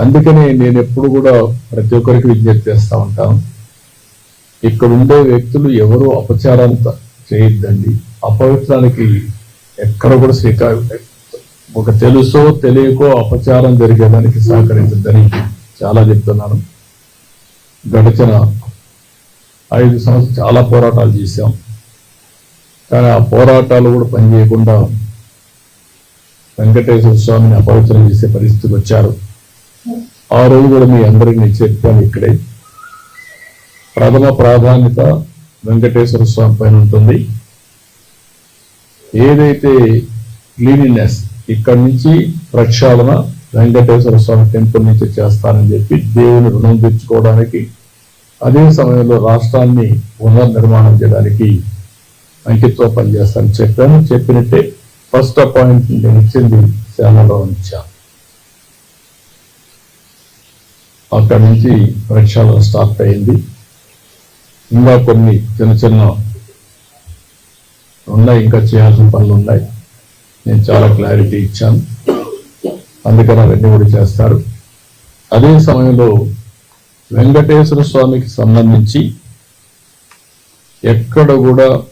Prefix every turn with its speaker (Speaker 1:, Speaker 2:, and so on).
Speaker 1: అందుకనే నేను ఎప్పుడు కూడా ప్రతి ఒక్కరికి విజ్ఞప్తి చేస్తా ఉంటాను. ఇక్కడ ఉండే వ్యక్తులు ఎవరు అపచారం చేయొద్దండి. అపవిత్రానికి ఎక్కడ కూడా శ్రీకారం ఒక తెలుసో తెలియకో అపచారం జరిగేదానికి సహకరించద్దని చాలా చెప్తున్నాను. గడిచిన ఐదు సంవత్సరాలు చాలా పోరాటాలు చేశాం. కానీ ఆ పోరాటాలు కూడా పనిచేయకుండా వెంకటేశ్వర స్వామిని అపవిత్రం చేసే పరిస్థితికి వచ్చారు. ఆ రోజు కూడా మీ అందరికీ నేను చెప్పాను ఇక్కడే. ప్రథమ ప్రాధాన్యత వెంకటేశ్వర స్వామి పైన ఉంటుంది. ఏదైతే క్లీనినెస్ ఇక్కడి నుంచి ప్రక్షాళన వెంకటేశ్వర స్వామి టెంపుల్ నుంచి చేస్తానని చెప్పి దేవుని రుణం తెచ్చుకోవడానికి అదే సమయంలో రాష్ట్రాన్ని పునర్నిర్మాణం చేయడానికి అంకిత్వం పనిచేస్తానని చెప్పాను. చెప్పినట్టే ఫస్ట్ అపాయింట్మెంట్ నేను ఇచ్చింది సేనలో ఉంచాను అక్కడి నుంచి ప్రక్షాళన స్టార్ట్ అయింది. ఇంకా కొన్ని చిన్న చిన్న ఉన్నాయి ఇంకా చేయాల్సిన పనులు ఉన్నాయి. నేను చాలా క్లారిటీ ఇచ్చాను. అందుకని అవన్నీ కూడా చేస్తారు. అదే సమయంలో వెంకటేశ్వర స్వామికి సంబంధించి ఎక్కడ కూడా